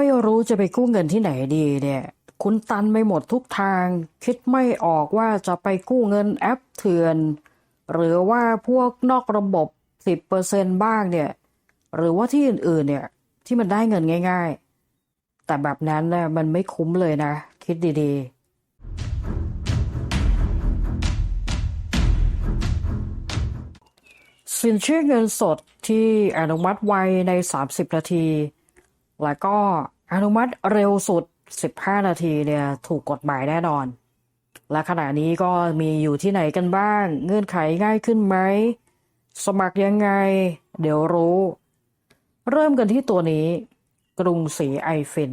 ไม่รู้จะไปกู้เงินที่ไหนดีเนี่ย คุณตันไม่หมดทุกทาง คิดไม่ออกว่าจะไปกู้เงินแอปเถื่อน หรือว่าพวกนอกระบบสิบเปอร์เซนบ้างเนี่ย หรือว่าที่อื่นๆเนี่ย ที่มันได้เงินง่าย ๆ แต่แบบนั้นน่ะมันไม่คุ้มเลยนะ คิดดีๆสินเชื่อเงินสดที่อนุมัติไวใน 30 นาที แล้วก็อนุมัติเร็วสุด 15 นาทีเนี่ยถูกกฎหมายแน่นอน และขณะนี้ก็มีอยู่ที่ไหนกันบ้าง เงื่อนไขง่ายขึ้นไหม สมัครยังไง เดี๋ยวรู้ เริ่มกันที่ตัวนี้ กรุงศรีไอฟิน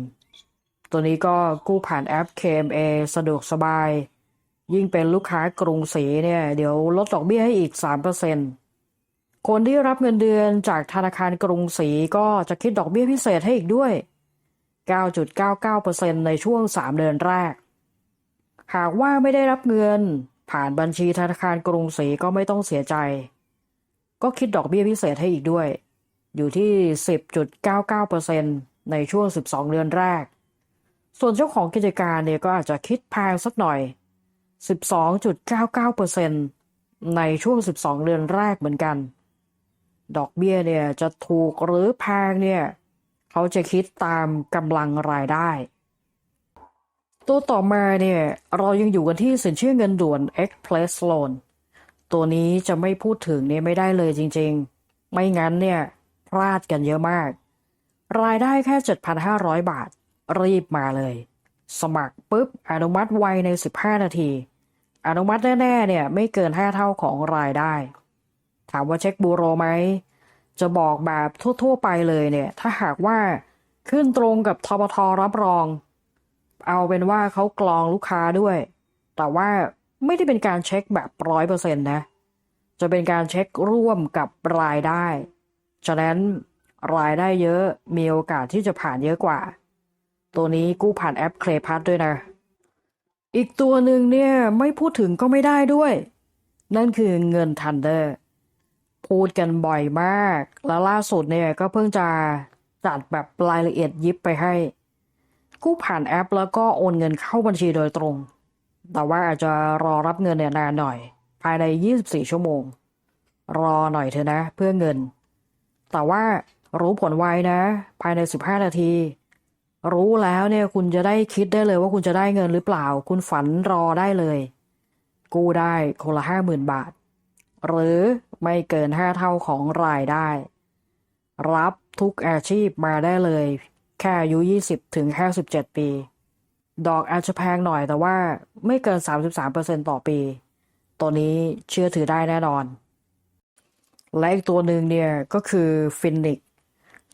ตัวนี้ก็กู้ผ่านแอป KMA สะดวกสบาย ยิ่งเป็นลูกค้ากรุงศรีเนี่ย เดี๋ยวลดดอกเบี้ยให้อีก 3% คนที่รับเงินเดือนจากธนาคารกรุงศรีก็จะคิดดอกเบี้ยพิเศษให้อีกด้วย 9.99%ในช่วง 3 เดือนแรก หากว่าไม่ได้รับเงิน ผ่านบัญชีธนาคารกรุงศรีก็ไม่ต้องเสียใจ ก็คิดดอกเบี้ยพิเศษให้อีกด้วย อยู่ที่ 10.99%ในช่วง 12 เดือนแรก ส่วนเจ้าของกิจการเนี่ยก็อาจจะคิดแพงสักหน่อย 12.99%ในช่วง 12 เดือนแรกเหมือนกัน ดอกเบี้ยเนี่ยจะถูกหรือแพงเนี่ยเขาจะคิดตามกำลังรายได้ ตัวต่อมาเนี่ยเรายังอยู่กันที่สินเชื่อเงินด่วน Express Loan ตัวนี้จะไม่พูดถึงเนี่ยไม่ได้เลยจริงๆ ไม่งั้นเนี่ยพลาดกันเยอะมาก รายได้แค่ 7,500 บาท รีบมาเลย สมัครปุ๊บอนุมัติไวใน 15 นาที อนุมัติแน่ๆเนี่ยไม่เกิน 5 เท่าของรายได้ามว่าเช็คบูโรไหม จะบอกแบบทั่ว ๆ ไปเลยเนี่ย ถ้าหากว่าขึ้นตรงกับทบทรับรอง เอาเป็นว่าเขากรองลูกค้าด้วย แต่ว่าไม่ได้เป็นการเช็คแบบร้อยเปอร์เซ็นต์นะ จะเป็นการเช็คร่วมกับรายได้ ฉะนั้นรายได้เยอะมีโอกาสที่จะผ่านเยอะกว่า ตัวนี้กู้ผ่านแอปเคลพัทด้วยนะ อีกตัวหนึ่งเนี่ยไม่พูดถึงก็ไม่ได้ด้วย นั่นคือเงินทันเดอร์ พูดกันบ่อยมาก แล้วล่าสุดเนี่ยก็เพิ่งจะจัดแบบรายละเอียดยิบไปให้ กู้ผ่านแอปแล้วก็โอนเงินเข้าบัญชีโดยตรง แต่ว่าอาจจะรอรับเงินเนี่ยนานหน่อย ภายใน 24 ชั่วโมง รอหน่อยเถอะนะ เพื่อเงิน แต่ว่ารู้ผลไวนะ ภายใน 15 นาที รู้แล้วเนี่ยคุณจะได้คิดได้เลยว่าคุณจะได้เงินหรือเปล่า คุณฝันรอได้เลย กู้ได้คนละห้าหมื่นบาท หรือไม่เกินห้าเท่าของรายได้ รับทุกอาชีพมาได้เลย แค่อายุ 20 ถึง 57 ปี ดอกอาจจะแพงหน่อยแต่ว่าไม่เกิน 33%ต่อปี ตัวนี้เชื่อถือได้แน่นอน และอีกตัวหนึ่งเนี่ยก็คือฟินิก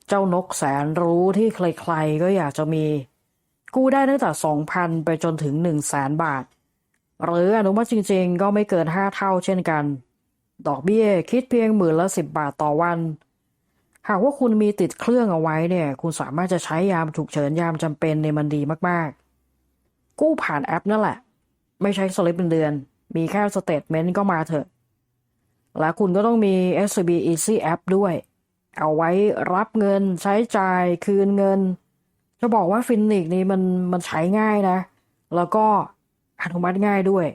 เจ้านกแสนรู้ที่ใครๆก็อยากจะมี กู้ได้ตั้งแต่ 2,000 ไปจนถึง 100,000บาท หรืออนุมัติจริงๆ ก็ไม่เกิน 5 เท่าเช่นกัน ดอกเบี้ยคิดเพียงหมื่นละ10บบาทต่อวัน หากว่าคุณมีติดเครื่องเอาไว้เนี่ย คุณสามารถจะใช้ยามฉุกเฉินยามจำเป็นในมันดีมากๆ กู้ผ่านแอปนั่นแหละ ไม่ใช้สลิปเป็นเดือน มีแค่สเตทเมนต์ก็มาเถอะ และคุณก็ต้องมี SCB Easy App ด้วย เอาไว้รับเงินใช้จ่ายคืนเงิน จะบอกว่าฟินิกนี่มันมันใช้ง่ายนะ แล้วก็อนุมัติง่ายด้วย